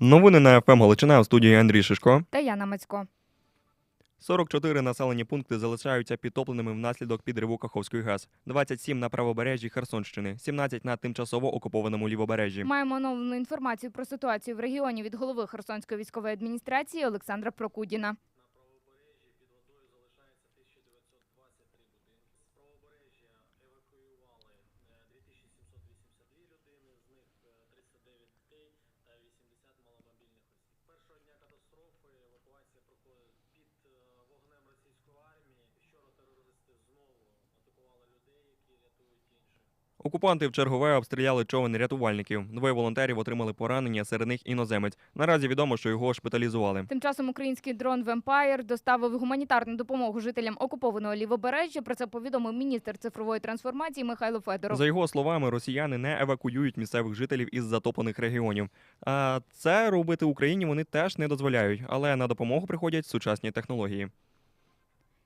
Новини на ФМ Галичина в студії Андрій Шишко. Та Яна Мацько. 44 населені пункти залишаються підтопленими внаслідок підриву Каховської ГЕС, 27 на правобережжі Херсонщини, 17 на тимчасово окупованому лівобережжі. Маємо оновлену інформацію про ситуацію в регіоні від голови Херсонської військової адміністрації Олександра Прокудіна. Окупанти в чергове обстріляли човен рятувальників. Двоє волонтерів отримали поранення, серед них іноземець. Наразі відомо, що його шпиталізували. Тим часом український дрон Вемпайр доставив гуманітарну допомогу жителям окупованого лівобережжя. Про це повідомив міністр цифрової трансформації Михайло Федоров. За його словами, росіяни не евакуюють місцевих жителів із затоплених регіонів. А це робити Україні вони теж не дозволяють, але на допомогу приходять сучасні технології.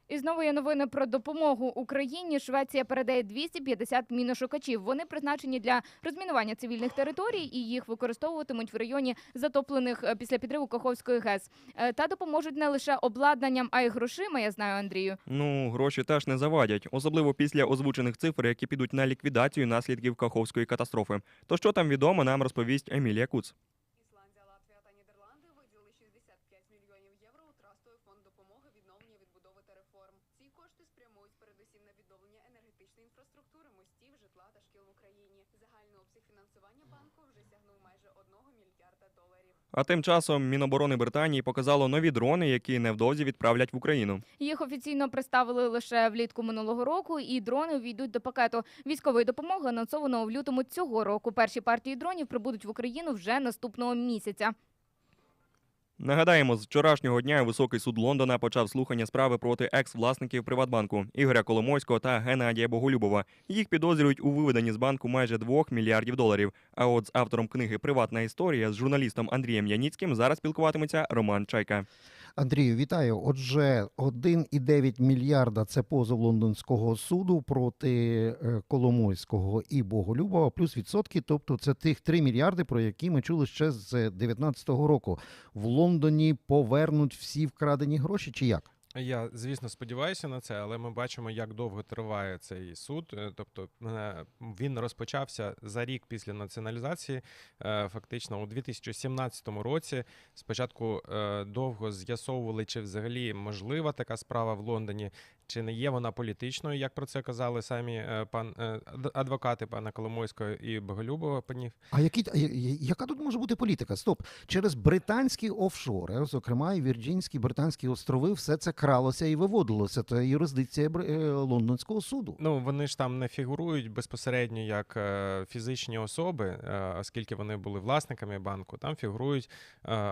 І знову є новини про допомогу Україні. Швеція передає 250 міношукачів. Вони призначені для розмінування цивільних територій і їх використовуватимуть в районі затоплених е, після підриву Каховської ГЕС. Е, Та допоможуть не лише обладнанням, а й грошима. Я знаю, Андрію. Ну, гроші теж не завадять, особливо після озвучених цифр, які підуть на ліквідацію наслідків Каховської катастрофи. То що там відомо, нам розповість Емілія Куц. Інфраструктури, мостів, житла та шкіл в Україні. Загальний обсяг фінансування банку вже сягнув майже 1 мільярда доларів. А тим часом Міноборони Британії показало нові дрони, які невдовзі відправлять в Україну. Їх офіційно представили лише влітку минулого року, і дрони увійдуть до пакету військової допомоги, анонсованого в лютому цього року. Перші партії дронів прибудуть в Україну вже наступного місяця. Нагадаємо, з вчорашнього дня високий суд Лондона почав слухання справи проти екс-власників Приватбанку Ігоря Коломойського та Геннадія Боголюбова. Їх підозрюють у виведенні з банку майже 2 мільярдів доларів. А от з автором книги Приватна історія з журналістом Андрієм Яніцьким зараз спілкуватиметься Роман Чайка. Андрію, вітаю. Отже, 1,9 мільярда це позов лондонського суду проти е, Коломойського і Боголюбова, плюс відсотки. Тобто, це тих 3 мільярди, про які ми чули ще з 2019 року. В Лондоні повернуть всі вкрадені гроші, чи як? Я, звісно, сподіваюся на це, але ми бачимо, як довго триває цей суд. Е, Тобто е, він розпочався за рік після націоналізації. Е, Фактично, у 2017 році спочатку довго з'ясовували, чи взагалі можлива така справа в Лондоні, чи не є вона політичною, як про це казали самі е, пан е, адвокати пана Коломойського і Боголюбова панів. А які яка тут може бути політика? Стоп, через британські офшори, зокрема і Вірджинські британські острови, все це кралося і виводилося. Це юрисдикція е, лондонського суду. Ну, вони ж там не фігурують безпосередньо як фізичні особи, оскільки вони були власниками банку. Там фігурують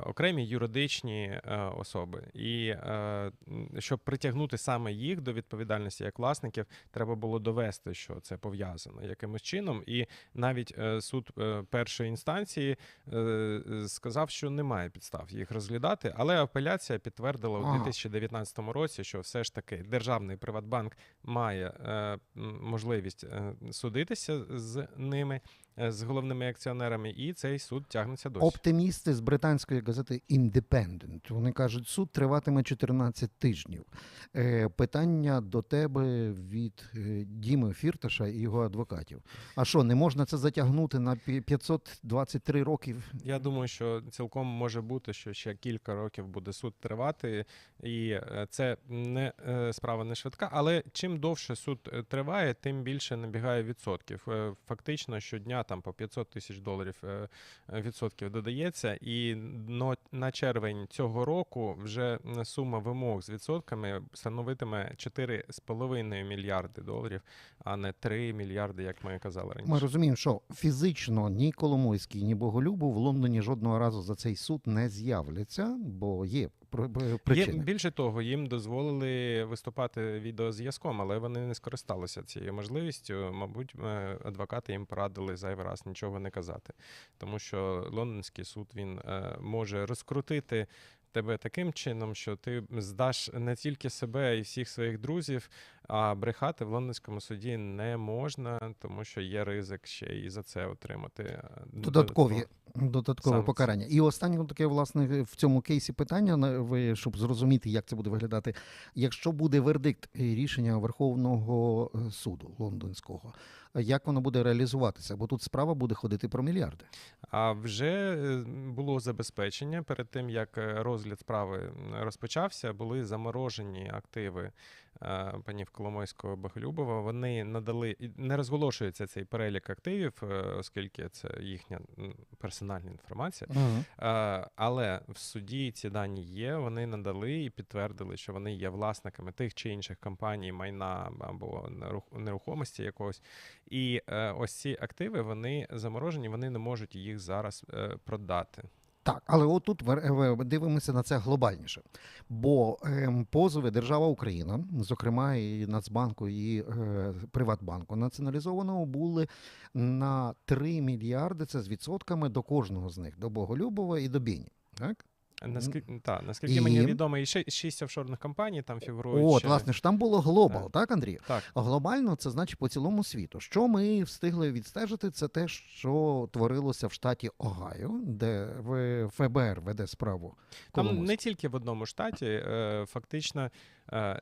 окремі юридичні особи. І щоб притягнути саме їх до відповідальності як власників, треба було довести, що це пов'язано якимось чином. І навіть е, суд е, першої інстанції е, сказав, що немає підстав їх розглядати, але апеляція підтвердила у Ага. 2019 році, що все ж таки державний Приватбанк має можливість судитися з ними, з головними акціонерами, і цей суд тягнеться досі. Оптимісти з британської газети Independent. Вони кажуть, суд триватиме 14 тижнів. Е, питання до тебе від е, Діми Фірташа і його адвокатів. А що, не можна це затягнути на пі- 523 років? Я думаю, що цілком може бути, що ще кілька років буде суд тривати, і е, це не е, справа не швидка. Але чим довше суд е, триває, тим більше набігає відсотків. Е, Фактично щодня там по 500 тисяч доларів е, е, відсотків додається, і на червень цього року вже сума вимог з відсотками становитиме 4,5 мільярди доларів, а не 3 мільярди, як ми казали раніше. Ми розуміємо, що фізично ні Коломойський, ні Боголюбов в Лондоні жодного разу за цей суд не з'являться, бо є пр- пр- Є, більше того, їм дозволили виступати відеозв'язком, але вони не скористалися цією можливістю. Мабуть, е, адвокати їм порадили зайвий раз нічого не казати, тому що лондонський суд він е, може розкрутити. Тебе таким чином, що ти здаш не тільки себе і всіх своїх друзів А брехати в лондонському суді не можна, тому що є ризик ще і за це отримати е, Додаткові додаткове покарання. І останнє таке, власне, в цьому кейсі питання, ви, щоб зрозуміти, як це буде виглядати. Якщо буде вердикт рішення Верховного е, суду лондонського, як воно буде реалізуватися? Бо тут справа буде ходити про мільярди. А вже е, було забезпечення перед тим, як е, розгляд справи розпочався, були заморожені активи е, панів Коломойського Боголюбова. Вони надали не розголошується цей перелік активів, е, оскільки це їхня персональна інформація. Е, Але в суді ці дані є. Вони надали і підтвердили, що вони є власниками тих чи інших компаній, майна або нерух- нерухомості якогось. І е, ось ці активи вони заморожені, вони не можуть їх зараз е, продати. Так, але отут е, дивимося на це глобальніше. Бо ем, позови Держава Україна, зокрема і Нацбанку, і е, Приватбанку, націоналізованого були на 3 мільярди. Це з відсотками до кожного з них, до Боголюбова і до Біні. Так? Наскільки, та, наскільки І- мені відомо, і шість офшорних компаній там фігурують. От, ще. власне ж там було глобал, Так. так, Андрій? Так. Глобально це значить по цілому світу. Що ми встигли відстежити, це те, що творилося в штаті Огайо, де ФБР веде справу. Там Коломойського. не тільки в одному штаті. е, Фактично, е,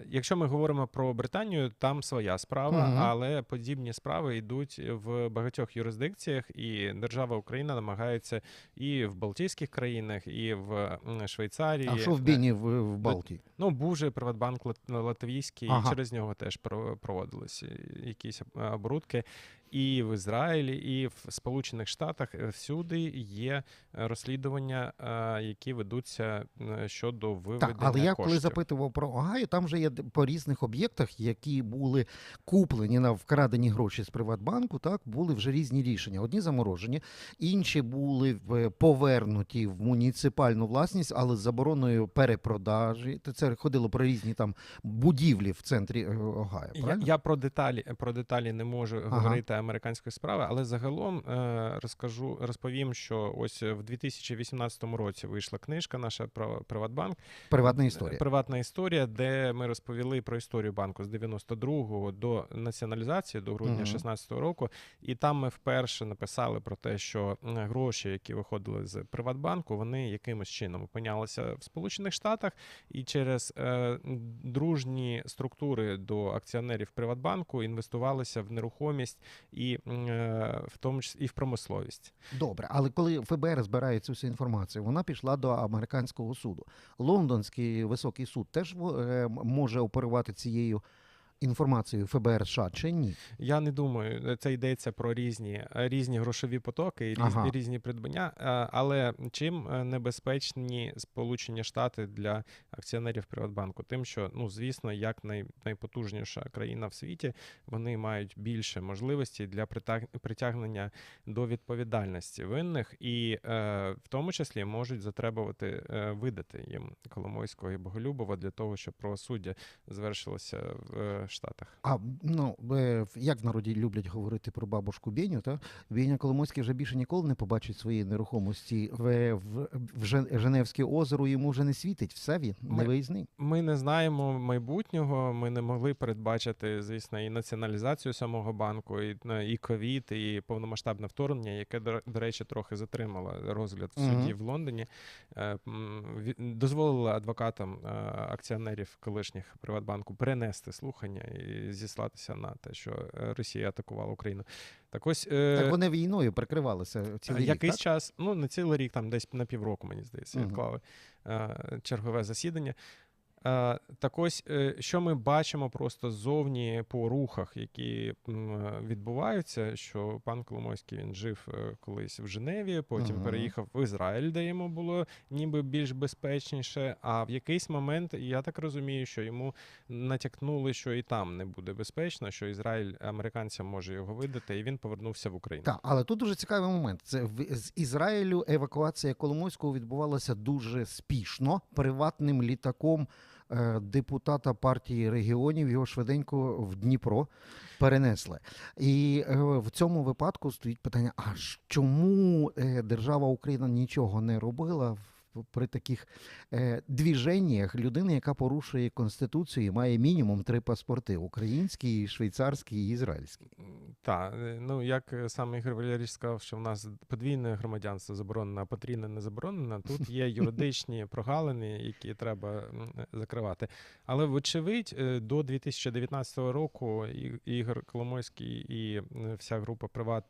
якщо ми говоримо про Британію, там своя справа, Мгм. але подібні справи йдуть в багатьох юрисдикціях, і держава Україна намагається і в Балтійських країнах, і в Швейцарії. А що в Е, Біні в, в Балтії? Ну, був же Приватбанк Лат- Латвійський, Ага. і через нього теж про- проводилися якісь е, оборудки. І в Ізраїлі, і в Сполучених Штатах е, всюди є е, розслідування, е, які ведуться е, щодо виведення Так, але я коштів. коли запитував про Огайо, там вже є по різних об'єктах, які були куплені на вкрадені гроші з Приватбанку, так були вже різні рішення. Одні заморожені, інші були в- повернуті в муніципальну власність, але з забороною перепродажі. Це ходило про різні там будівлі в центрі е, Огайо. Я, я про деталі про деталі не можу Ага. говорити американської справи, але загалом е, розкажу, розповім, що ось в 2018 році вийшла книжка наша про Приватбанк. Приватна історія. Приватна історія, де ми розповіли про історію банку з 92-го до націоналізації до грудня Мгм. 16-го року. І там ми вперше написали про те, що гроші, які виходили з Приватбанку, вони якимось чином опинялися в Сполучених Штатах, і через е, дружні структури до акціонерів Приватбанку інвестувалися в нерухомість і е, в тому числі і в промисловість. Добре, але коли ФБР збирає цю всю інформацію, вона пішла до американського суду. Лондонський високий суд теж е, може оперувати цією інформацією ФБР США чи ні? Я не думаю, це йдеться про різні, різні грошові потоки і різні, Ага. різні придбання. Е, Але чим е, небезпечні Сполучені Штати для акціонерів Приватбанку? Тим, що ну звісно, як най, найпотужніша країна в світі, вони мають більше можливостей для притягнення до відповідальності винних, і е, в тому числі можуть затребувати е, видати їм Коломойського і Боголюбова для того, щоб правосуддя звершилося в Штатах. А ну е, як в народі люблять говорити про бабушку Беню, та Беня Коломойський вже більше ніколи не побачить своєї нерухомості. В, в, в Женевське озеро йому вже не світить. Все він не Ми- виїзний. Ми не знаємо майбутнього. Ми не могли передбачити, звісно, і націоналізацію самого банку, і, е, і ковід, і повномасштабне вторгнення, яке до, речі трохи затримало розгляд в суді Мгм. в Лондоні. Е, м, Дозволило адвокатам е, акціонерів колишніх Приватбанку перенести слухання і зіслатися на те, що е, Росія атакувала Україну. Так ось е, Так вони війною прикривалися цілий рік, якийсь так? час, ну не цілий рік, там десь на півроку, мені здається, відклали е, чергове засідання. Е, так ось, е, що ми бачимо просто ззовні по рухах, які е, відбуваються, що пан Коломойський він жив колись в Женеві, потім Мгм. переїхав в Ізраїль, де йому було ніби більш безпечніше. А в якийсь момент, я так розумію, що йому натякнули, що і там не буде безпечно, що Ізраїль американцям може його видати, і він повернувся в Україну. Так, але тут дуже цікавий момент. Це в- з Ізраїлю евакуація Коломойського відбувалася дуже спішно приватним літаком депутата партії регіонів. Його швиденько в Дніпро перенесли. І е, в цьому випадку стоїть питання: а чому е, держава Україна нічого не робила при таких е, двіженнях людина, яка порушує конституцію, і має мінімум три паспорти: український, швейцарський і ізраїльський. Так, ну як е, сам Ігор Валерійович сказав, що в нас подвійне громадянство заборонено, а потрійне не заборонено. Тут є юридичні прогалини, які треба закривати. Але вочевидь, е, до 2019 року Ігор Коломойський і е, вся група Приват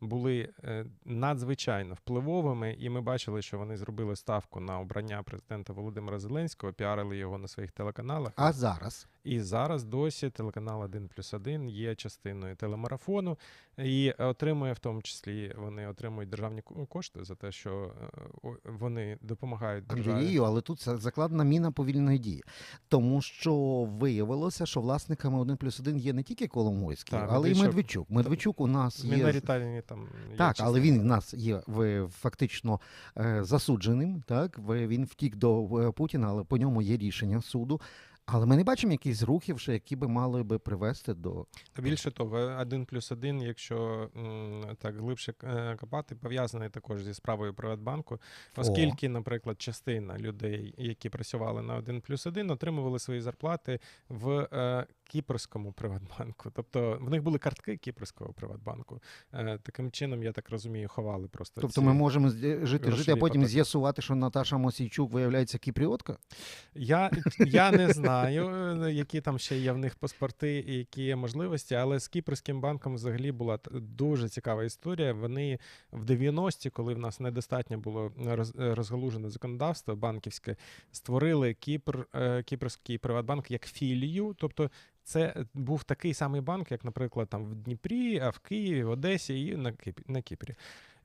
були е, надзвичайно впливовими, і ми бачили, що вони зробили ставку на обрання президента Володимира Зеленського, піарили його на своїх телеканалах. А зараз І зараз досі телеканал 1 плюс 1 є частиною телемарафону і отримує в тому числі вони отримують державні ко- кошти за те, що е, вони допомагають державі. Андрію, але тут за- закладена міна повільної дії, тому що виявилося, що власниками 1 плюс 1 є не тільки Коломойський, Так, але й Медведчук. Медведчук. У нас є Міноритарні там є Так, але він в нас є фактично е, засудженим. Так, він втік до е, Путіна, але по ньому є рішення суду. Але ми не бачимо якихось рухів, ще, які би мали би привести до Більше того, один плюс один, якщо так глибше е, копати, пов'язаний також зі справою Приватбанку, оскільки, наприклад, частина людей, які працювали на один плюс один, отримували свої зарплати в е, кіпрському Приватбанку. Тобто в них були картки кіпрського Приватбанку. Е, таким чином, я так розумію, ховали просто. Тобто ці... ми можемо жити, жити, а потім з'ясувати, що Наташа Мосійчук виявляється кіпріотка. Я, я не знаю, е, які там ще є в них паспорти і які є можливості, але з Кіпрським банком взагалі була дуже цікава історія. Вони в 90-ті, коли в нас недостатньо було розгалужене законодавство банківське, створили Кіпр, е, Кіпрський Приватбанк як філію. Тобто це був такий самий банк, як, наприклад, там в Дніпрі, а в Києві, в Одесі і на Кіпрі.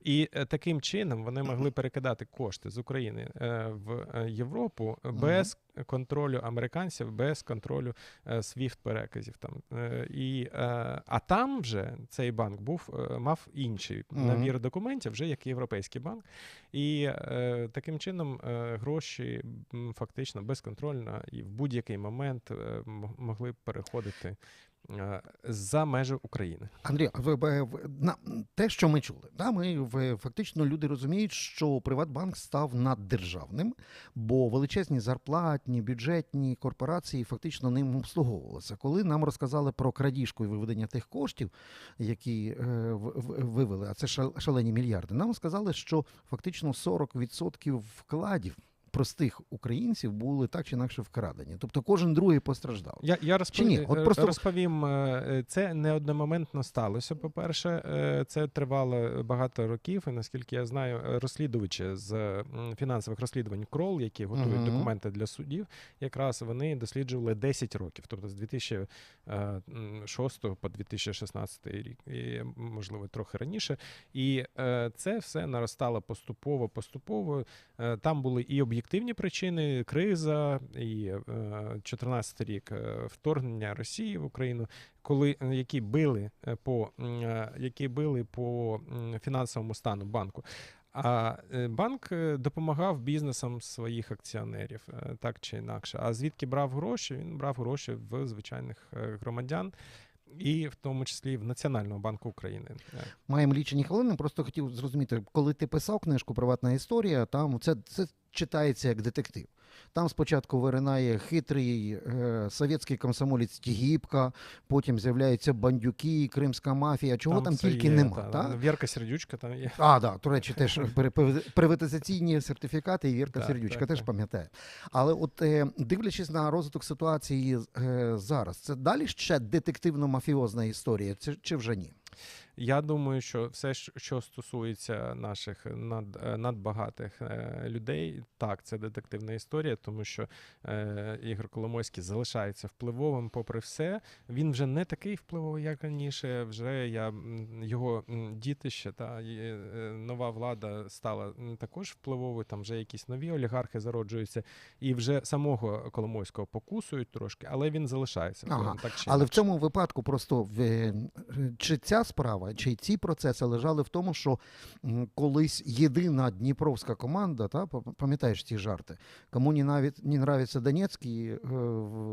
І е, таким чином вони могли перекидати кошти з України е, в е, Європу без контролю американців, без контролю SWIFT переказів. Там і а там вже цей банк був мав інший набір документів, вже як європейський банк. І таким чином гроші фактично безконтрольно і в будь-який момент могли переходити за межі України. Андрій, ви- на те, що ми чули, да, ми ви- фактично люди розуміють, що Приватбанк став наддержавним, бо величезні зарплатні, бюджетні корпорації фактично ним обслуговувалися. Коли нам розказали про крадіжку і виведення тих коштів, які е, в- в- вивели, а це шалені мільярди, нам сказали, що фактично 40% вкладів. Простих українців були так чи інакше вкрадені, тобто кожен другий постраждав. Я, я розповім, ні? От просто- розповім, е, це не одномоментно сталося. По-перше, Е, це тривало багато років, і наскільки я знаю, е, розслідувачі з фінансових розслідувань КРОЛ, які готують Мгм. документи для судів, якраз вони досліджували 10 років, тобто з 2006 по 2016 рік, і можливо трохи раніше. І е, це все наростало поступово, поступово. Е, Там були і об'єктивні причини, криза, і е, 14 рік е, вторгнення Росії в Україну, коли е, які били е, по е, які били по фінансовому стану банку. А е, банк е, допомагав бізнесам своїх акціонерів е, так чи інакше. А звідки брав гроші? Він брав гроші в звичайних е, громадян. І в тому числі в Національному банку України. Е, Маємо лічені хвилини. Просто хотів зрозуміти, коли ти писав книжку Приватна історія, там це, це читається як детектив. Там спочатку виринає хитрий е, совєтський комсомолець Тігіпка, потім з'являються бандюки, кримська мафія. Чого там, все тільки є, нема. та, Та? Вірка Сердючка там є. А, да, до речі, теж при- при- приватизаційні сертифікати і Вірка Сердючка так, теж так. пам'ятає. Але от е, дивлячись на розвиток ситуації е, зараз, це далі ще детективно-мафіозна історія, чи, чи вже ні? Я думаю, що все, що стосується наших над, е, надбагатих е, людей, так, це детективна історія, тому що е, Ігор Коломойський залишається впливовим, попри все. Він вже не такий впливовий, як раніше. Вже я його дітище та е, нова влада стала також впливовою. Там вже якісь нові олігархи зароджуються, і вже самого Коломойського покусують трошки, але він залишається Ага. Так чи Але в цьому випадку просто в, чи ця справа справа, чи ці процеси лежали в тому, що колись єдина дніпровська команда, та пам- пам'ятаєш ці жарти, кому не навіть не нравиться Донецький е,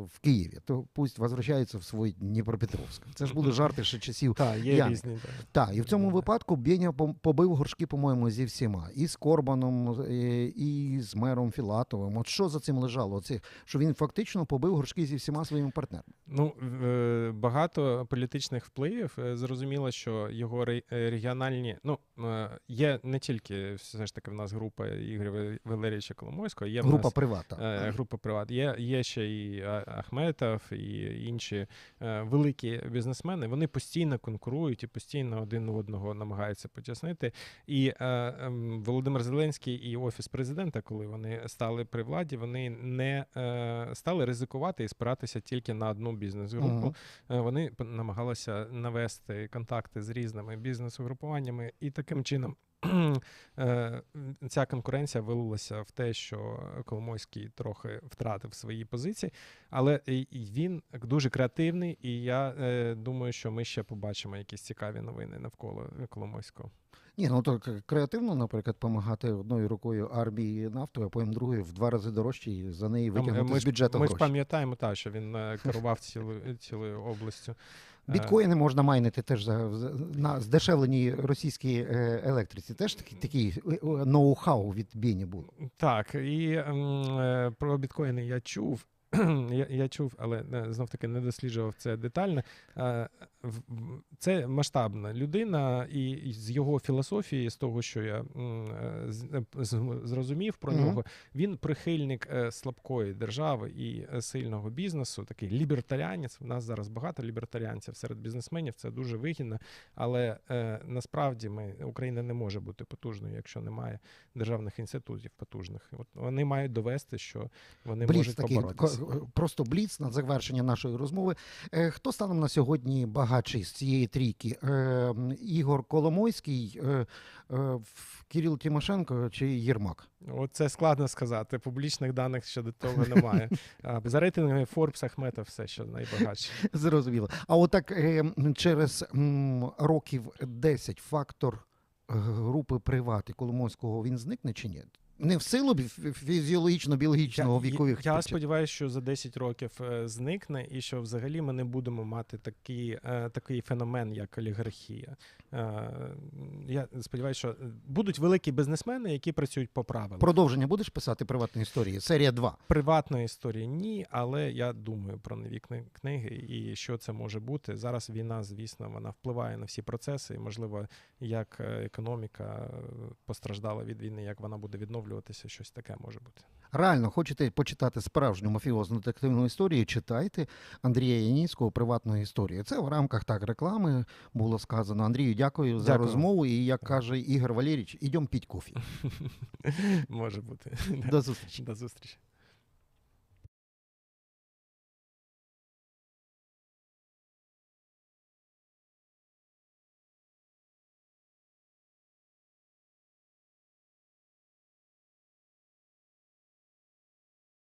в Києві, то пусть возвращається в свій Дніпропетровськ. Це ж були жарти ще часів Так, є Ян. різні. так. і в цьому Да. випадку Бєня побив горшки, по-моєму, зі всіма. І з Корбаном, і, і з мером Філатовим. От що за цим лежало? Оце, що він фактично побив горшки зі всіма своїми партнерами. Ну, е, багато політичних впливів. Е, Зрозуміло, що його регіональні, ну, е, є не тільки все ж таки в нас група Ігоря Валерійовича Коломойського, є Група нас привата. е, група приват. Є, є ще і Ахметов, і інші е, великі бізнесмени. Вони постійно конкурують і постійно один одного намагаються потіснити. І ем, Володимир Зеленський і офіс президента, коли вони стали при владі, вони не стали ризикувати і спиратися тільки на одну бізнес-групу. Е, Вони намагалися навести контакти з різними бізнес-угрупуваннями, і таким чином е, ця конкуренція вилилася в те, що Коломойський трохи втратив свої позиції, але він дуже креативний, і я е, думаю, що ми ще побачимо якісь цікаві новини навколо Коломойського. Ні, ну то креативно, наприклад, допомагати одною рукою армії нафтою, а потім другою в два рази дорожче і за неї е, витягнути ми з бюджету ми ж пам'ятаємо, та, що він е, керував цілою, цілою областю. Е, Біткоїни можна майнити теж за, за- на здешевленій російській е, електриці. Теж такий, такий е, е, ноу-хау від Бєні було. Так, і е, про біткоїни я чув. Я, я чув, але знов таки не досліджував це детально. Це масштабна людина, і з його філософії, з того, що я е, е, зрозумів про Мгм. нього, він прихильник е, слабкої держави і сильного бізнесу, такий лібертаріанець. У нас зараз багато лібертаріанців серед бізнесменів. Це дуже вигідно. Але насправді ми Україна не може бути потужною, якщо немає державних інститутів потужних. От вони мають довести, що вони Бліц можуть такий, поборотися. просто бліц на завершення нашої розмови. Хто станом на сьогодні багатший з цієї трійки? Е, Ігор Коломойський, е, е, Кирил Тимошенко чи Єрмак? От це складно сказати. Публічних даних щодо того немає. За рейтингами Forbes, Ахметов все ще найбагатші. Зрозуміло. А отак е, через м, років 10 фактор групи приват і Коломойського він зникне чи ні? Не в силу фізіологічно-біологічного Я- вікових Я причин. сподіваюся, що за 10 років е, зникне, і що взагалі ми не будемо мати такий, е, такий феномен, як олігархія. Е, Я сподіваюся, що будуть великі бізнесмени, які працюють по правилам. Продовження будеш писати приватні історії? Серія 2. Приватної історії ні, але я думаю про нові кни- книги і що це може бути. Зараз війна, звісно, вона впливає на всі процеси, і можливо, як економіка постраждала від війни, як вона буде відновлюватися, щось таке може бути. Реально, хочете почитати справжню мафіозну детективну історію? Читайте Андрія Яніцького приватну історію. Це в рамках так реклами було сказано. Андрію, дякую, за розмову. І як каже Ігор Валерійович, ідемо піть кофі. Може бути. До зустрічі. До зустрічі.